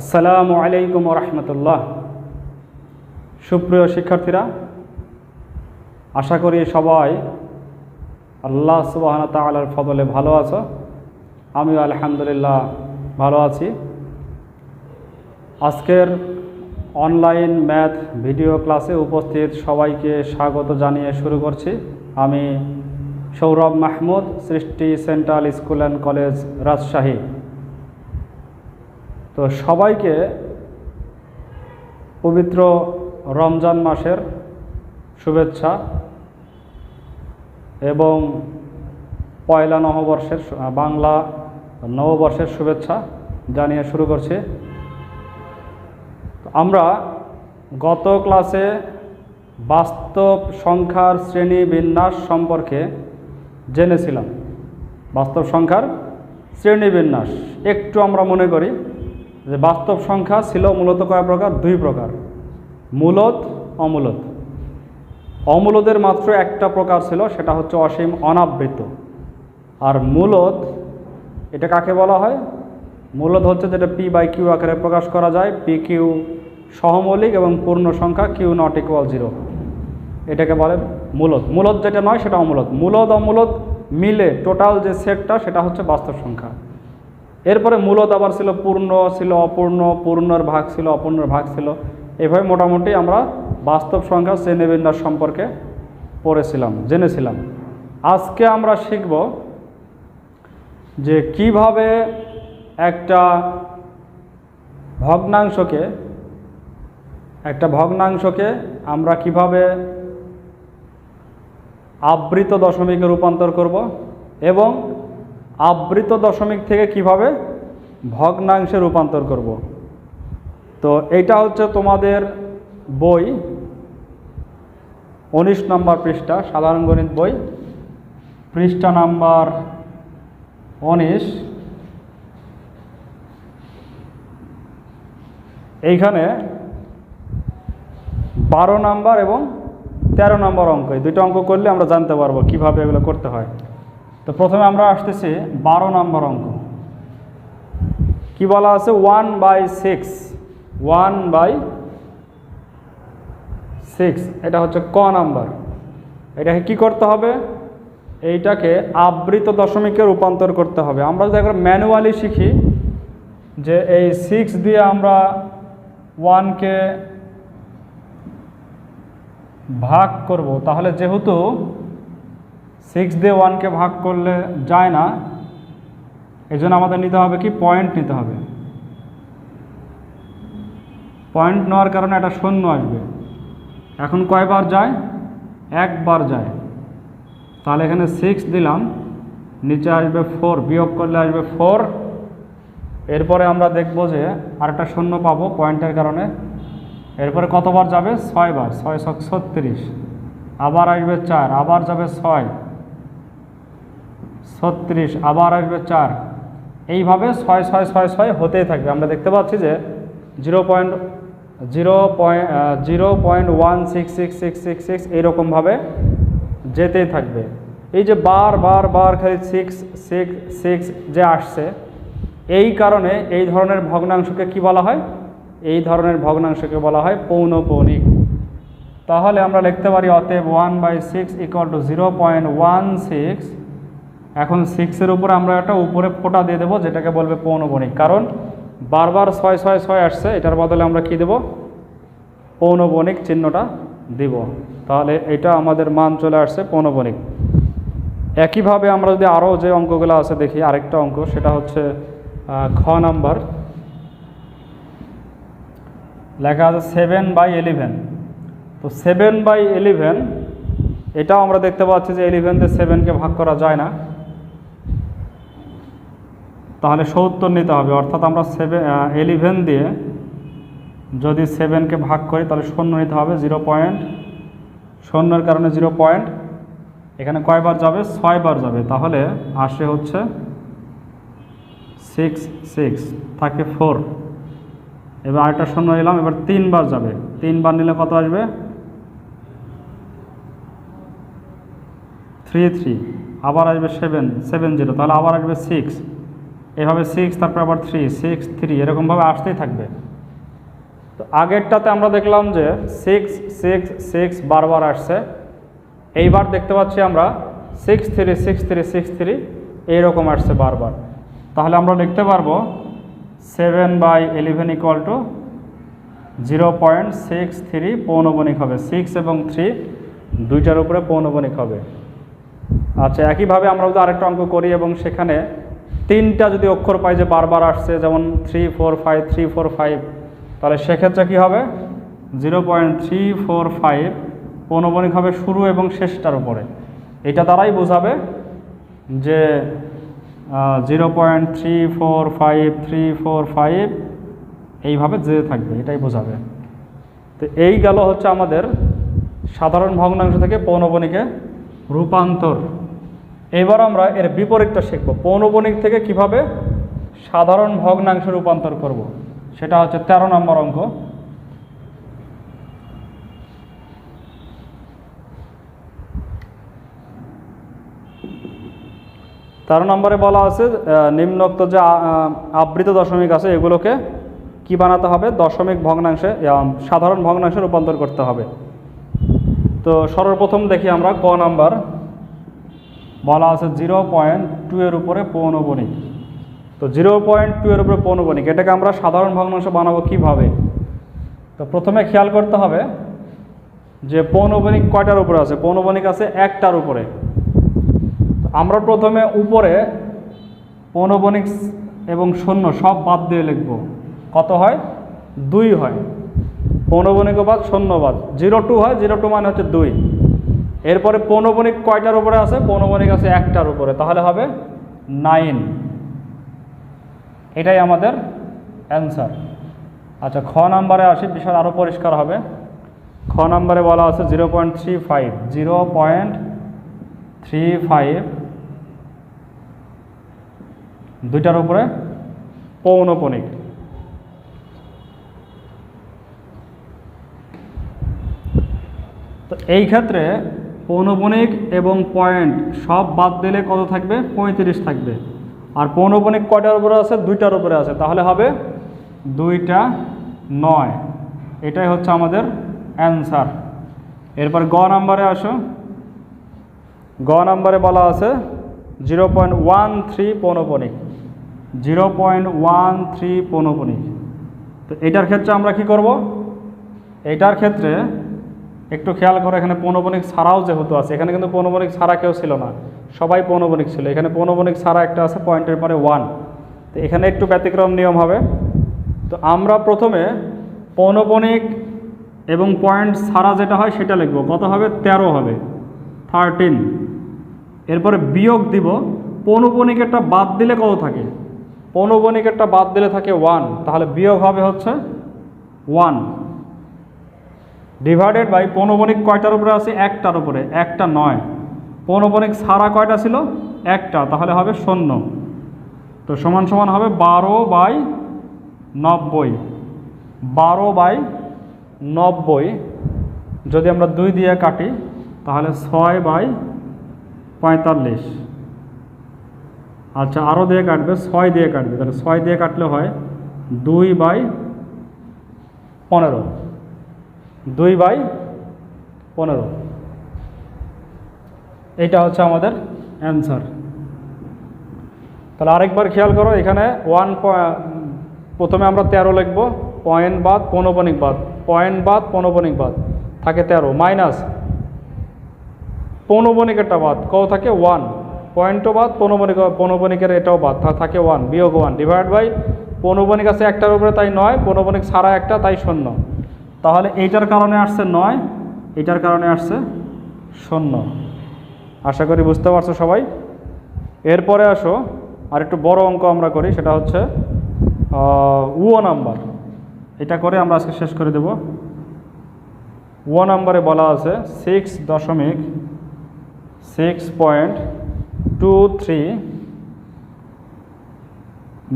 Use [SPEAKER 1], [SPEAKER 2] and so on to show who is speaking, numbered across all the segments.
[SPEAKER 1] আসসালামু আলাইকুম রহমতুল্লাহ। সুপ্রিয় শিক্ষার্থীরা, আশা করি সবাই আল্লাহ সুবাহন তালার ফদলে ভালো আছো। আমিও আলহামদুলিল্লাহ ভালো আছি। আজকের অনলাইন ম্যাথ ভিডিও ক্লাসে উপস্থিত সবাইকে স্বাগত জানিয়ে শুরু করছি। আমি Sourav Mahmud, Srishti central school and college Rajshahi. তো সবাইকে পবিত্র রমজান মাসের শুভেচ্ছা এবং পয়লা নববর্ষের বাংলা নববর্ষের শুভেচ্ছা জানিয়ে শুরু করছি। আমরা গত ক্লাসে বাস্তব সংখ্যার শ্রেণি বিন্যাস সম্পর্কে জেনেছিলাম। বাস্তব সংখ্যার শ্রেণি বিন্যাস। একটু আমরা মনে করি। যে বাস্তব সংখ্যা ছিল মূলত কয় প্রকার? দুই প্রকার। মূলত, অমূলত। অমূলদের মাত্র একটা প্রকার ছিল, সেটা হচ্ছে অসীম অনাবৃত। আর মূলত, এটা কাকে বলা হয়? মূলত হচ্ছে যেটা পি বাই কিউ আকারে প্রকাশ করা যায় পি কিউ সহমৌলিক এবং পূর্ণ সংখ্যা কিউ নট ইকুয়াল জিরো এটাকে বলে মূলত। মূলত যেটা নয়, সেটা অমূলত। মূলত, অমূলত মিলে টোটাল যে সেটটা সেটা হচ্ছে বাস্তব সংখ্যা। এরপরে মূলত আবার ছিল পূর্ণ, ছিল অপূর্ণ, পূর্ণর ভাগ ছিল, অপূর্ণর ভাগ ছিল। এভাবে মোটামুটি আমরা বাস্তব সংখ্যা শ্রেণীবিন্যাস সম্পর্কে পড়েছিলাম, জেনেছিলাম। আজকে আমরা শিখব যে কীভাবে একটা ভগ্নাংশকে একটা ভগ্নাংশকে আমরা কীভাবে আবৃত দশমিকে রূপান্তর করব এবং আবৃত দশমিক থেকে কীভাবে ভগ্নাংশে রূপান্তর করব? তো এইটা হচ্ছে তোমাদের বই, উনিশ নম্বর পৃষ্ঠা, সাধারণ গণিত বই, পৃষ্ঠা নাম্বার উনিশ। এইখানে বারো নাম্বার এবং তেরো নম্বর অঙ্ক দুটো অঙ্ক করলে আমরা জানতে পারব কীভাবে এগুলো করতে হয়। তো প্রথমে আমরা আসতেছি বারো নম্বর অঙ্ক। কি বলা আছে? One by six one by six এটা হচ্ছে ক নাম্বার। এটাকে কি করতে হবে? এইটাকে আবৃত দশমিকে রূপান্তর করতে হবে। আমরা যদি একবার ম্যানুয়ালি শিখি যে এই সিক্স দিয়ে আমরা ওয়ানকে ভাগ করব, তাহলে যেহেতু সিক্স দিয়ে ওয়ানকে ভাগ করলে যায় না। এই জন্য আমাদের নিতে হবে কি? পয়েন্ট নিতে হবে। পয়েন্ট নেওয়ার কারণে একটা শূন্য আসবে। এখন কয়বার যায়? একবার যায়। তাহলে এখানে সিক্স দিলাম। নিচে আসবে ফোর বিয়োগ করলে আসবে ফোর এরপরে আমরা দেখব যে আরেকটা শূন্য পাবো পয়েন্টের কারণে। এরপরে কতবার যাবে? ছয়বার। ছয় ছত্রিশ। আবার আসবে চার, আবার যাবে ছয়। ছত্রিশ, আবার আসবে চার। এইভাবে ছয় ছয় ছয় ছয় হতেই থাকবে। আমরা দেখতে পাচ্ছি যে zero point zero point zero point one six six six six six এইরকমভাবে যেতেই থাকবে। এই যে বার বার বার খালি সিক্স সিক্স সিক্স যে আসছে, এই কারণে এই ধরনের ভগ্নাংশকে কি বলা হয়? এই ধরনের ভগ্নাংশকে বলা হয় পৌনপৌনিক তাহলে আমরা লিখতে পারি অতএব one by six equal to zero point one six এখন সিক্সের উপরে আমরা একটা উপরে ফোটা দিয়ে দেবো, যেটাকে বলবে পৌনবণিক কারণ বারবার ছয় ছয় ছয় আসছে, এটার বদলে আমরা কি দেব? পৌনবণিক চিহ্নটা দিব। তাহলে এটা আমাদের মান চলে আসছে পৌনবণিক একইভাবে আমরা যদি আরও যে অঙ্কগুলো আছে দেখি, আরেকটা অঙ্ক, সেটা হচ্ছে খ নাম্বার। লেখা আছে সেভেন বাই এলিভেন তো সেভেন বাই এলিভেন এটাও আমরা দেখতে পাচ্ছি যে এলিভেন দিয়ে সেভেনকে ভাগ করা যায় না। তাহলে সত্তর নিতে হবে, অর্থাৎ আমরা সেভেন এলিভেন দিয়ে যদি সেভেনকে ভাগ করি তাহলে শূন্য নিতে হবে জিরো পয়েন্ট শূন্যের কারণে জিরো পয়েন্ট এখানে কয়বার যাবে? ছয়বার যাবে, তাহলে আসে হচ্ছে সিক্স সিক্স থাকে ফোর এবার আরেকটা শূন্য নিলাম, এবার তিনবার যাবে, তিনবার নিলে কত আসবে? থ্রি থ্রি আবার আসবে সেভেন সেভেন জিরো তাহলে আবার আসবে সিক্স এভাবে সিক্স তারপর আবার থ্রি সিক্স থ্রি এরকমভাবে আসতেই থাকবে। তো আগেরটাতে আমরা দেখলাম যে সিক্স সিক্স সিক্স বারবার আসছে। এইবার দেখতে পাচ্ছি আমরা six three six three six three এইরকম আসছে বারবার। তাহলে আমরা লিখতে পারব seven by eleven equal to zero point six three পৌনবণিক হবে। সিক্স এবং থ্রি দুইটার উপরে পৌনবণিক হবে। আচ্ছা একইভাবে আমরা যদি আরেকটা অঙ্ক করি এবং সেখানে তিনটা যদি অক্ষর পাই যে বারবার আসছে, যেমন three four five three four five তাহলে সেক্ষেত্রে কী হবে? Zero point three four five পৌনবণিক হবে শুরু এবং শেষটার উপরে। এটা দ্বারাই বোঝাবে যে zero point three four five three four five এইভাবে যেতে থাকবে, এটাই বোঝাবে। তো এই গেল হচ্ছে আমাদের সাধারণ ভগ্নাংশ থেকে পৌনবণিকে রূপান্তর। এবার আমরা এর বিপরীতটা শিখব। পৌনবণিক থেকে কীভাবে সাধারণ ভগ্নাংশে রূপান্তর করব। সেটা হচ্ছে ১৩ নম্বর অঙ্ক। তেরো নম্বরে বলা আছে নিম্নোক্ত যে আবৃত দশমিক আছে, এগুলোকে কি বানাতে হবে? দশমিক ভগ্নাংশে সাধারণ ভগ্নাংশে রূপান্তর করতে হবে। তো সর্বপ্রথম দেখি আমরা ক নাম্বার। বলা আছে জিরো পয়েন্ট টু এর উপরে পৌনবণিক। তো জিরো পয়েন্ট টু এর উপরে পৌনবণিক, এটাকে আমরা সাধারণ ভগ্নাংশ বানাবো কীভাবে? তো প্রথমে খেয়াল করতে হবে যে পৌনবণিক কয়টার উপরে আছে? পৌনবণিক আছে একটার উপরে। আমরা প্রথমে উপরে পৌনবণিক এবং শূন্য সব বাদ দিয়ে লিখব। কত হয়? দুই হয়। পৌনবণিক বাদ, শূন্য বাদ। জিরো টু হয়, জিরো টু মানে হচ্ছে দুই। এরপরে পৌনবণিক কয়টার উপরে আছে? পৌনবণিক আছে একটার উপরে। তাহলে হবে নাইন। এটাই আমাদের অ্যান্সার। আচ্ছা খ নাম্বারে আসি, বিষয় আরও পরিষ্কার হবে। খ নাম্বারে বলা আছে zero point three five. Zero point three five. দুইটার উপরে পৌনপণিক। তো এই ক্ষেত্রে পৌনপণিক এবং পয়েন্ট সব বাদ দিলে কত থাকবে? পঁয়ত্রিশ থাকবে। আর পৌনপণিক কয়টার উপরে আছে? দুইটার উপরে আছে। তাহলে হবে দুইটা নয়। এটাই হচ্ছে আমাদের অ্যান্সার। এরপর গ নাম্বারে আসো। গ নাম্বারে বলা আছে জিরো পয়েন্ট ওয়ান থ্রি পৌনপণিক জিরো পয়েন্ট ওয়ান থ্রি পৌনপণিক তো এটার ক্ষেত্রে আমরা কি করব? এটার ক্ষেত্রে একটু খেয়াল করো, এখানে পৌনবণিক ছাড়াও যেহেতু আছে, এখানে কিন্তু পৌনবণিক ছাড়া কেউ ছিল না। সবাই পৌনবণিক ছিল। এখানে পৌনবণিক ছাড়া একটা আছে, পয়েন্টের পরে ওয়ান। তো এখানে একটু ব্যতিক্রম নিয়ম হবে। তো আমরা প্রথমে পৌনবণিক এবং পয়েন্ট ছাড়া যেটা হয় সেটা লিখব। কত হবে? তেরো হবে। থার্টিন। এরপরে বিয়োগ দিব। পৌনবণিকেরটা বাদ দিলে কত থাকে? পৌনবণিকেরটা বাদ দিলে থাকে ওয়ান। তাহলে বিয়োগ হবে হচ্ছে ওয়ান। ডিভাইডেড বাই পৌনবণিক কয়টার উপরে আছে? একটার উপরে। একটা নয়। পৌনবণিক সারা কয়টা ছিল? একটা। তাহলে হবে শূন্য। তো সমান সমান হবে বারো বাই নব্বই। বারো বাই নব্বই। যদি আমরা দুই দিয়ে কাটি, তাহলে ছয় বাই পঁয়তাল্লিশ। আচ্ছা আরও দিয়ে কাটবে, ছয় দিয়ে কাটবে। তাহলে ছয় দিয়ে কাটলে হয় দুই বাই পনেরো। দুই বাই পনেরো। এইটা হচ্ছে আমাদের অ্যান্সার তাহলে আরেকবার খেয়াল করো, এখানে ওয়ান প্রথমে আমরা তেরো লিখব পয়েন্ট বাদ, পৌনপনিক বাদ। পয়েন্ট বাদ, পৌনপনিক বাদ। থাকে তেরো মাইনাস পৌনবণিকেরটা বাদ কত থাকে ওয়ান পয়েন্টও বাদ পৌনবণিক পৌনবণিকের এটাও বাদ থাকে ওয়ান বিয়োগ ওয়ান ডিভাইড বাই পৌনবণিক আছে একটার উপরে তাই নয় পৌনবণিক ছাড়া একটা, তাই শূন্য। তাহলে এইটার কারণে আসছে নয় এইটার কারণে আসছে শূন্য। আশা করি বুঝতে পারছ সবাই? এরপরে আসো আর একটু বড় অঙ্ক আমরা করি, সেটা হচ্ছে উও নাম্বার। এটা করে আমরা আজকে শেষ করে দেব। ও নাম্বারে বলা আছে সিক্স দশমিক six point two three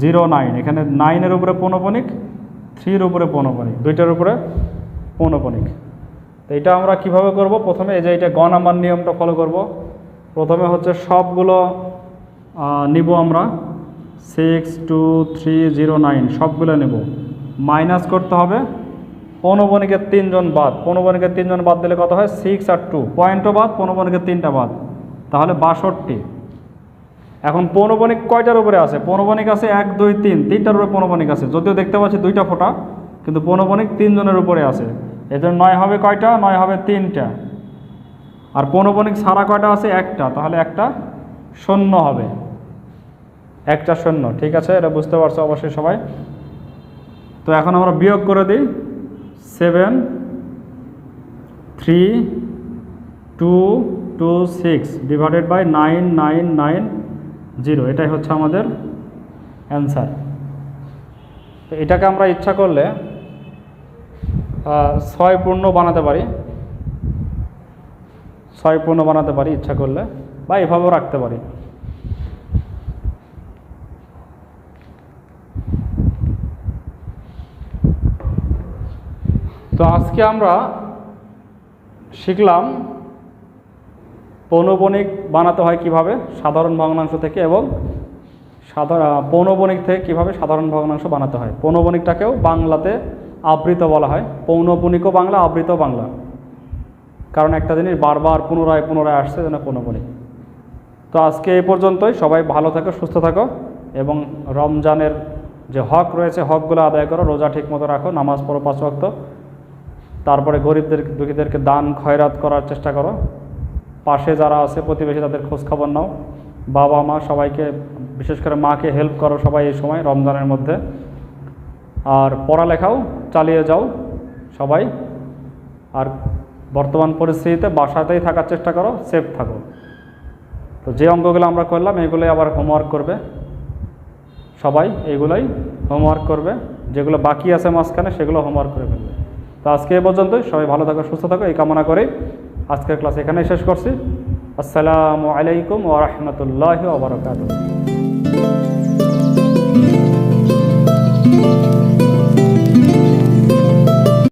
[SPEAKER 1] zero nine এখানে নাইনের উপরে পৌনপনিক থ্রির উপরে পৌনপনিক দুইটার উপরে পৌনপনিক তো এটা আমরা কীভাবে করব? প্রথমে এই যে এটা গ নাম্বার নিয়মটা ফলো করব। প্রথমে হচ্ছে সবগুলো নিব আমরা। Six two three zero nine সবগুলো নেব। মাইনাস করতে হবে পৌনবণিকের তিনজন বাদ। পৌনবণিকের তিনজন বাদ দিলে কত হয়? সিক্স আর টু পয়েন্টও বাদ পৌনবণিকের তিনটা বাদ। তাহলে বাষট্টি। এখন পৌনবণিক কয়টার উপরে আছে? পৌনবণিক আছে এক, দুই, তিন। তিনটার উপরে পৌনবণিক আছে। যদিও দেখতে পাচ্ছি দুইটা ফোঁটা, কিন্তু পৌনবণিক তিনজনের উপরে আছে। এদের নয় হবে কয়টা? নয় হবে তিনটা। আর পৌনবণিক সারা কয়টা আছে? একটা। তাহলে একটা শূন্য হবে। একটা শূন্য। ঠিক আছে? এটা বুঝতে পারছ অবশ্যই সবাই? তো এখন আমরা বিয়োগ করে দিই। Seven, three, two two, six. Divided by nine nine nine. Zero, এটাই হচ্ছে আমাদের অ্যান্সার তো এটাকে আমরা ইচ্ছা করলে ছয় পূর্ণ বানাতে পারি। ছয় পূর্ণ বানাতে পারি ইচ্ছা করলে, বা এভাবেও রাখতে পারি। তো আজকে আমরা শিখলাম পৌনবণিক বানাতে হয় কীভাবে? সাধারণ ভগ্নাংশ থেকে এবং সাধারণ পৌনবণিক থেকে কীভাবে সাধারণ ভগ্নাংশ বানাতে হয়? পৌনবণিকটাকেও বাংলাতে আবৃত বলা হয়। পৌনবণিকও বাংলা আবৃত বাংলা। কারণ একটা জিনিস বারবার পুনরায় পুনরায় আসছে যেন পৌনবণিক তো আজকে এই পর্যন্তই। সবাই ভালো থাকো, সুস্থ থাকো এবং রমজানের যে হক রয়েছে, হকগুলো আদায় করো, রোজা ঠিক মতো রাখো, নামাজ পড়ো পাঁচ ওয়াক্ত। তারপরে গরিবদের, দুঃখীদেরকে দান, খয়রাত করার চেষ্টা করো। পাশে যারা আছে প্রতিবেশী, তাদের খোঁজ খবর নাও। বাবা, মা সবাইকে, বিশেষ করে মাকে হেল্প করো সবাই এই সময়, রমজানের মধ্যে। আর পড়ালেখাও চালিয়ে যাও সবাই। আর বর্তমান পরিস্থিতিতে বাসাতেই থাকার চেষ্টা করো সেফ থাকো। তো যে অঙ্কগুলো আমরা করলাম, এগুলোই আবার হোমওয়ার্ক করবে। সবাই এগুলোই হোমওয়ার্ক করবে। যেগুলো বাকি আছে মাঝখানে, সেগুলো হোমওয়ার্ক করে ফেলবে। তো আজকে এ পর্যন্তই। সবাই ভালো থাকো, সুস্থ থাকো। এই কামনা করেই আজকের ক্লাস এখানে শেষ করছি। আসসালামু আলাইকুম ওরহমতুল্লাহ ওবরাকাতুহ